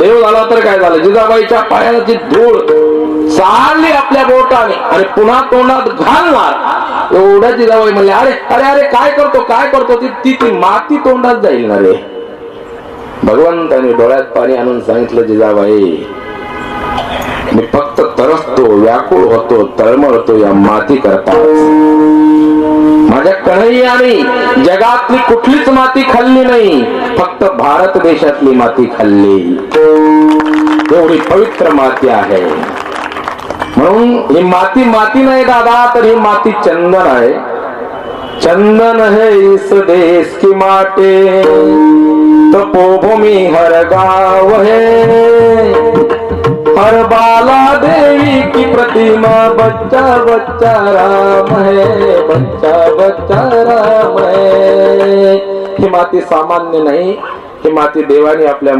देव झाला तर काय झालं? जिजाबाईच्या पायाची धूळ चालली आपल्या बोटाने आणि पुन्हा तोंडात घालणार एवढ्या जिजाबाई म्हणले अरे अरे अरे काय करतो काय करतो? ती ती ती माती तोंडात जाईल ना रे. भगवंताने डोळ्यात पाणी आणून सांगितलं जिजाबाई मी फक्त तरसतो व्याकुळ होतो तळमळतो या माती करता. माझ्या कन्हैयाने जगातली कुठलीच माती खाल्ली नाही फक्त भारत देशातली माती खाल्ली. एवढी पवित्र माती आहे. म्हणून ही माती माती नाही दादा तर ही माती चंदन आहे. चंदन है इस देश की माटे तपोभूमि हर गाँव है. हर बाला देवी की प्रतिमा बच्चा बच्चा राम है बच्चा बच्चा राम है. ही माती सामान्य नाही ही माती देवाने आपल्या